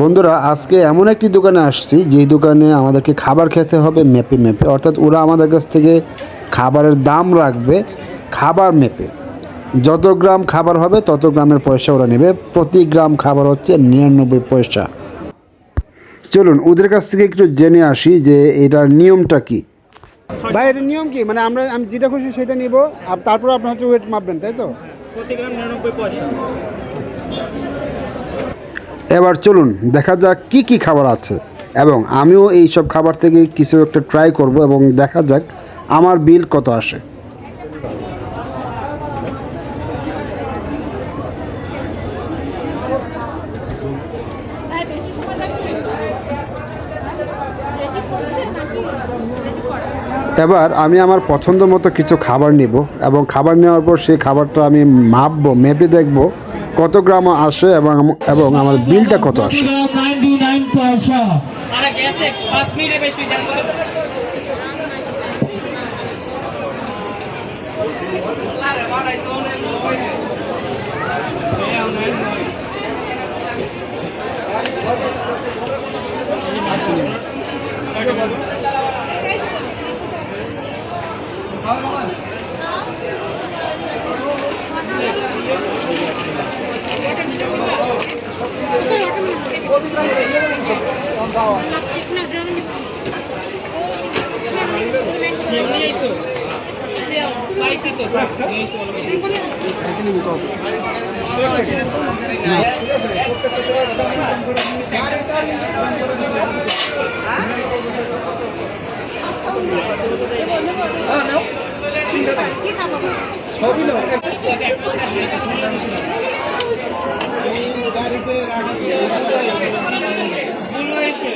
বন্ধুরা আজকে এমন একটি দোকানে আসছি যেই দোকানে আমাদেরকে খাবার খেতে হবে মেপে মেপে। অর্থাৎ ওরা আমাদের কাছ থেকে খাবারের দাম রাখবে খাবার মেপে। যত গ্রাম খাবার হবে তত গ্রামের পয়সা ওরা নেবে। প্রতি গ্রাম খাবার হচ্ছে নিরানব্বই পয়সা। চলুন ওদের কাছ থেকে একটু জেনে আসি যে এটার নিয়মটা কি। ভাই এটার নিয়ম কি? মানে আমরা আমি যেটা খুশি সেটা নিব আর তারপর আপনার হচ্ছে ওয়েট মাপবেন তাই তো? প্রতি গ্রাম নিরানব্বই পয়সা। এবার চলুন, দেখা যাক কি কি খাবার আছে। এবং আমিও এই সব খাবার থেকে কিছু একটা ট্রাই করব এবং দেখা যাক আমার বিল কত আসে। এবার আমি আমার পছন্দ মতো কিছু খাবার নিব এবং খাবার নেওয়ার পর সেই খাবারটা আমি মাপবো, মেপে দেখব কত গ্রাম আসে এবং এবং আমার বিলটা কত আসে? নাইনটি নাইন পয়সা আরে গেছে পাঁচ মিনিটে বেশি শেষ হতে আরে বাড়াই তো। অনেক হয়েছে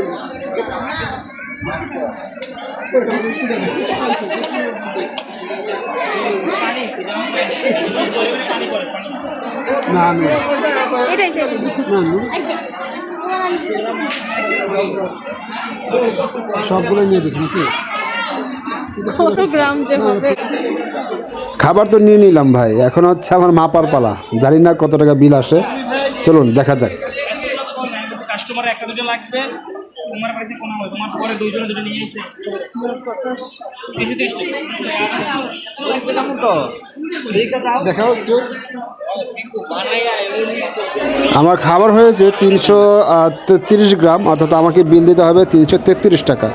এই অনেক চিকনা গ্রাম সিএম নিয়ে আইছো সিএম পাইছি তো নিয়ে আইছো বলো কি খাব ভুল হয়েছে পরে পানি না, আমি এটাই সবগুলো নিয়ে দেখুন কত গ্রাম যে হবে। খাবার তো নিয়ে নিলাম ভাই এখন হচ্ছে আমার মাপার পালা। জানি না কত টাকা বিল আসে। চলুন দেখা যাক। কাস্টমার একটা দুটো লাগবে। তোমার কাছে কোনো হয়? তোমার পরে দুইজনে দুটো নিয়ে এসে? দেখাও একটু। আমার খাবার হয়েছে তিনশো তেত্রিশ গ্রাম অর্থাৎ আমাকে বিল দিতে হবে তিনশো তেত্রিশ টাকা।